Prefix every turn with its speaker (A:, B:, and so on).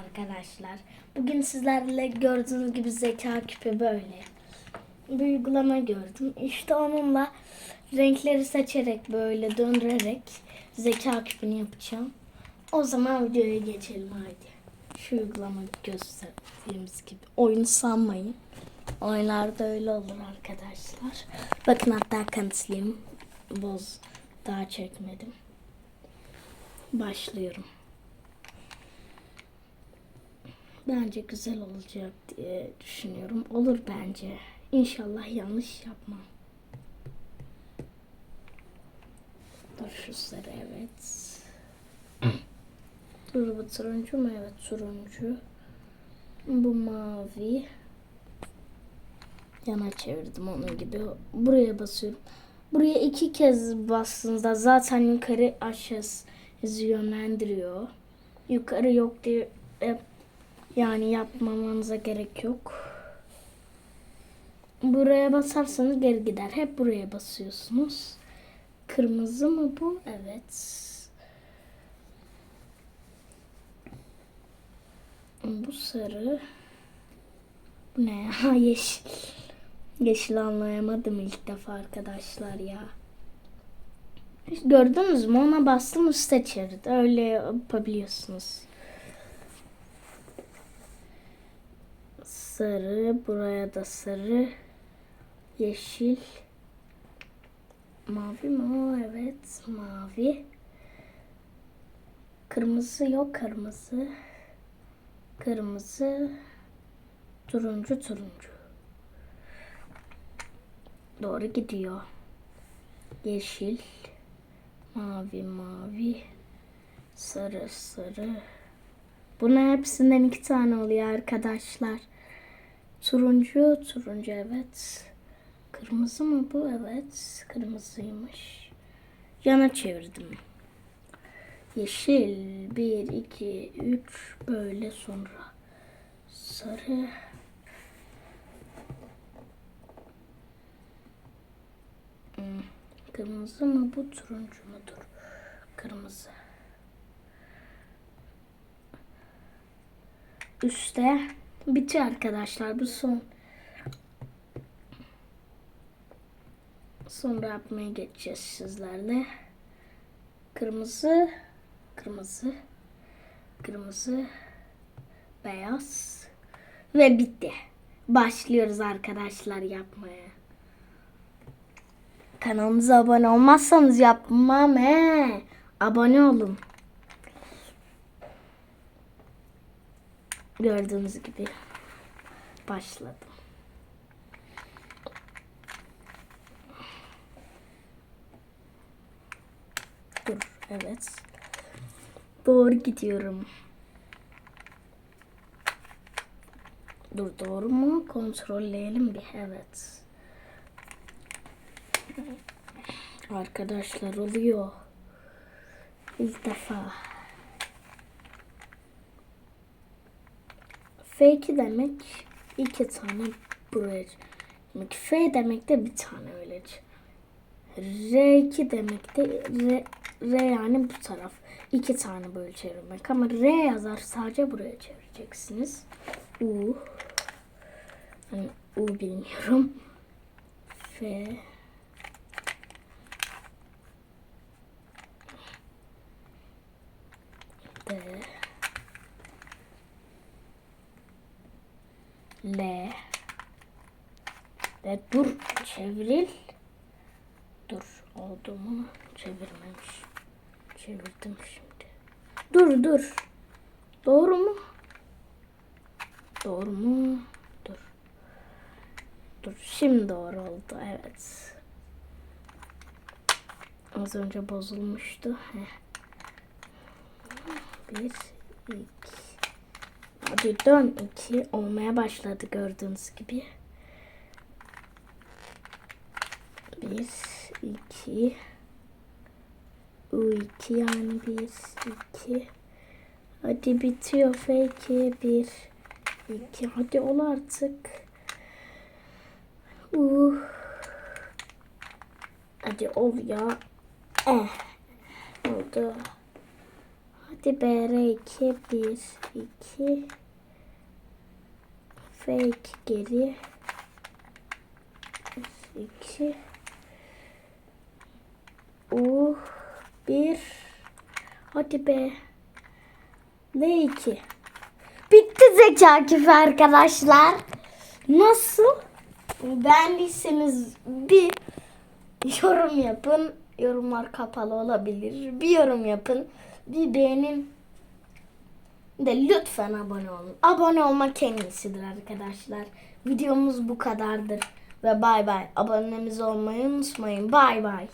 A: Arkadaşlar bugün sizlerle gördüğünüz gibi zeka küpü böyle bir uygulama gördüm. İşte onunla renkleri seçerek böyle döndürerek zeka küpünü yapacağım. O zaman videoya geçelim haydi. Şu uygulamayı gösterdiğimiz gibi. Oyun sanmayın. Oyunlarda öyle olur arkadaşlar. Bakın hatta kanıtlayayım. Boz daha çekmedim. Başlıyorum. Bence güzel olacak diye düşünüyorum. Olur bence. İnşallah yanlış yapmam. Dur şu sarı evet. Dur bu turuncu mu? Evet turuncu. Bu mavi. Yana çevirdim onun gibi. Buraya basıyorum. Buraya iki kez bastığınızda zaten yukarı aşağısı yönlendiriyor. Yukarı yok diye e, yani yapmamanıza gerek yok. Buraya basarsanız geri gider. Hep buraya basıyorsunuz. Kırmızı mı bu? Evet. Bu sarı. Bu ne ya? Yeşil. Yeşil anlayamadım ilk defa arkadaşlar ya. Gördünüz mü? Ona bastım üstte çevirdi. Öyle yapabiliyorsunuz. Sarı. Buraya da sarı. Yeşil. Mavi mi? Evet. Mavi. Kırmızı yok. Kırmızı. Kırmızı. Turuncu turuncu. Doğru gidiyor. Yeşil. Mavi mavi. Sarı sarı. Buna hepsinden iki tane oluyor arkadaşlar. Turuncu, turuncu evet. Kırmızı mı bu? Evet, kırmızıymış. Yana çevirdim. Yeşil, bir, iki, üç, böyle sonra. Sarı. Hmm, Kırmızı mı bu, turuncu mudur? Kırmızı. üstte bitiyor arkadaşlar. Bu son. Sonra yapmaya geçeceğiz sizlerle. Kırmızı, kırmızı, kırmızı, beyaz ve bitti. Başlıyoruz arkadaşlar yapmaya. Kanalımıza abone olmazsanız yapmam he. Abone olun. Gördüğünüz gibi başladım. Dur, evet. Doğru gidiyorum. Dur doğru mu? Kontrolleyelim bir. Evet. Arkadaşlar oluyor. İlk defa. F2 demek iki tane buraya. Demek F demek de bir tane öyle. R2 demek de R, R yani bu taraf. iki tane böyle çevirmek. Ama R yazar sadece buraya çevireceksiniz. U. Hani U bilmiyorum. F. D. L. Ve dur çeviril. Dur oldu mu? Çevirmemiş. Çevirdim şimdi. Dur dur. Doğru mu? Doğru mu? Dur. Dur şimdi doğru oldu evet. Az önce bozulmuştu. Heh. Bir, iki. Dön iki olmaya başladı gördüğünüz gibi. Bir, iki. U iki yani bir, iki. Hadi bitiyor F2. Bir, iki. Hadi ol artık. U. Hadi ol ya. Eh. Oldu. Hadi be R2 1 2 F2 geri 2 U 1 Hadi be L2 Bitti zeka küpü arkadaşlar. Nasıl? Beğendiyseniz bir yorum yapın. Yorumlar kapalı olabilir. Bir yorum yapın. Bir beğenin. De lütfen abone olun. Abone olmak en iyisidir arkadaşlar. Videomuz bu kadardır. Ve bay bay. Abonemiz olmayı unutmayın. Bay bay.